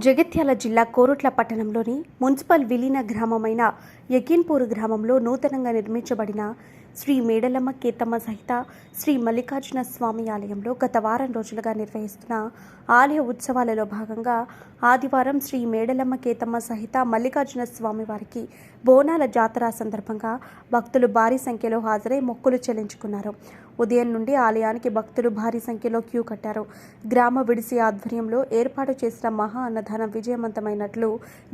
జగిత్యాల జిల్లా కోరుట్ల పట్టణంలోని మున్సిపల్ విలీన గ్రామమైన యకీన్పూర్ గ్రామంలో నూతనంగా నిర్మించబడిన శ్రీ మేడలమ్మ కేతమ్మ సహిత శ్రీ మల్లికార్జున స్వామి ఆలయంలో గత వారం రోజులుగా నిర్వహిస్తున్న ఆలయ ఉత్సవాలలో భాగంగా ఆదివారం శ్రీ మేడలమ్మ కేతమ్మ సహిత మల్లికార్జున స్వామి వారికి బోనాల జాతర సందర్భంగా భక్తులు భారీ సంఖ్యలో హాజరై మొక్కులు చెల్లించుకున్నారు. ఉదయం నుండి ఆలయానికి భక్తులు భారీ సంఖ్యలో క్యూ కట్టారు. గ్రామ విడిసి ఆధ్వర్యంలో ఏర్పాటు చేసిన మహా అన్నదానం విజయవంతమైనట్లు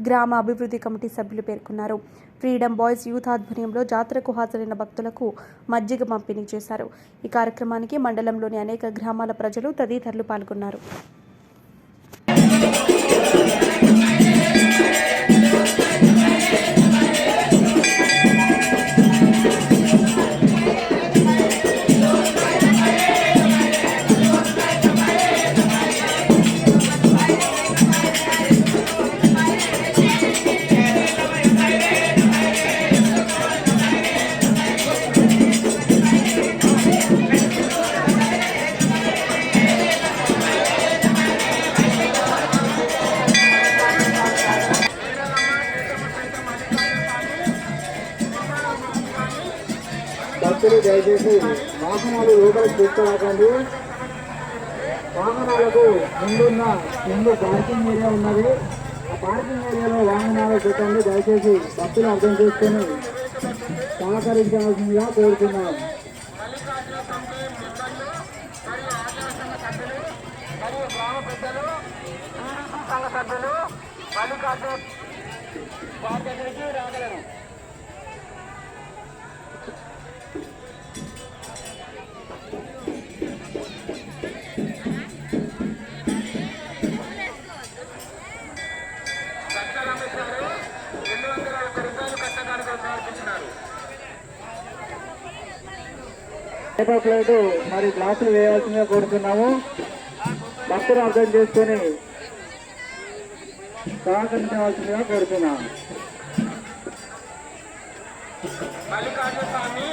గ్రామ అభివృద్ధి కమిటీ సభ్యులు పేర్కొన్నారు. ఫ్రీడమ్ బాయ్స్ యూత్ ఆధ్వర్యంలో జాతరకు హాజరైన భక్తులకు మజ్జిగ పంపిణీ చేశారు. ఈ కార్యక్రమానికి మండలంలోని అనేక గ్రామాల ప్రజలు తదితరులు పాల్గొన్నారు. భక్తులు దయచేసి వాహనాలు లోపలికి తీసుకురాకండి వాహనాలకు ముందున్న ముందు పార్కింగ్ ఏరియా ఉన్నది ఆ పార్కింగ్ ఏరియాలో వాహనాలు పెట్టండి దయచేసి భక్తులు అర్థం చేసుకొని సహకరించాల్సిందిగా కోరుతున్నాం సభ్యులు మల్లికార్జున వారి దగ్గరికి పేపర్ ప్లేట్ మరి గ్లాసులు వేయాల్సిందిగా కోరుతున్నాము. భక్తులు అర్థం చేసుకొని సహకరించవలసిందిగా కోరుతున్నాము. మల్లికార్జున స్వామి